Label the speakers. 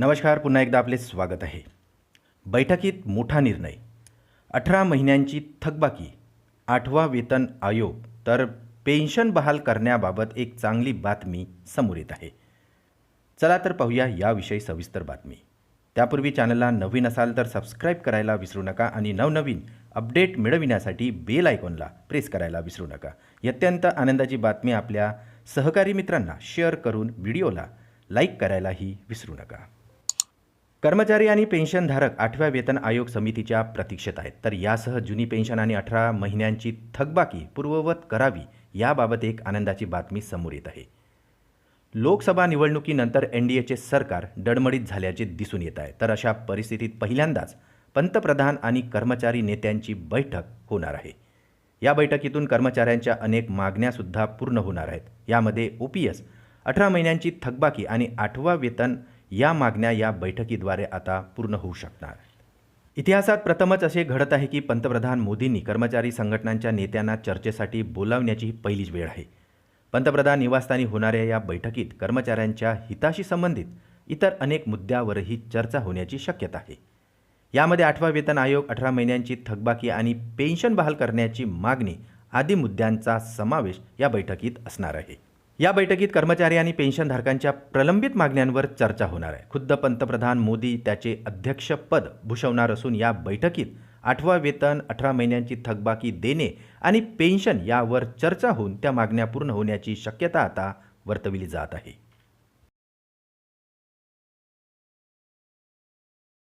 Speaker 1: नमस्कार पुन्हा एकदा आपले स्वागत आहे. बैठकीत मोठा निर्णय. अठरा महिन्यांची थकबाकी आठवा वेतन आयोग तर पेन्शन बहाल करण्याबाबत एक चांगली बातमी समोर येत आहे. चला तर पाहूया याविषयी सविस्तर बातमी. त्यापूर्वी चॅनलला नवीन असाल तर सबस्क्राईब करायला विसरू नका आणि नवनवीन अपडेट मिळविण्यासाठी बेल आयकॉनला प्रेस करायला विसरू नका. अत्यंत आनंदाची बातमी आपल्या सहकारी मित्रांना शेअर करून व्हिडिओला लाईक करायलाही विसरू नका. कर्मचारी आणि पेन्शनधारक आठव्या वेतन आयोग समितीच्या प्रतीक्षेत आहेत. तर यासह जुनी पेन्शन आणि अठरा महिन्यांची थकबाकी पूर्ववत करावी याबाबत एक आनंदाची बातमी समोर येत आहे. लोकसभा निवडणुकीनंतर एन डी एचे सरकार डडमडीत झाल्याचे दिसून येत आहे. तर अशा परिस्थितीत पहिल्यांदाच पंतप्रधान आणि कर्मचारी नेत्यांची बैठक होणार आहे. या बैठकीतून कर्मचाऱ्यांच्या अनेक मागण्यासुद्धा पूर्ण होणार आहेत. यामध्ये ओ पी एस अठरा महिन्यांची थकबाकी आणि आठवा वेतन या मागण्या या बैठकीद्वारे आता पूर्ण होऊ शकणार. इतिहासात प्रथमच असे घडत आहे की पंतप्रधान मोदींनी कर्मचारी संघटनांच्या नेत्यांना चर्चेसाठी बोलावण्याची ही पहिलीच वेळ आहे. पंतप्रधान निवासस्थानी होणाऱ्या या बैठकीत कर्मचाऱ्यांच्या हिताशी संबंधित इतर अनेक मुद्द्यावरही चर्चा होण्याची शक्यता आहे. यामध्ये आठवा वेतन आयोग अठरा महिन्यांची थकबाकी आणि पेन्शन बहाल करण्याची मागणी आदी मुद्द्यांचा समावेश या बैठकीत असणार आहे. या बैठकीत कर्मचारी आणि पेन्शनधारकांच्या प्रलंबित मागण्यांवर चर्चा होणार आहे. खुद्द पंतप्रधान मोदी त्याचे अध्यक्षपद भूषवणार असून या बैठकीत आठवा वेतन अठरा महिन्यांची थकबाकी देणे आणि पेन्शन यावर चर्चा होऊन त्या मागण्या पूर्ण होण्याची शक्यता आता वर्तविली जात आहे.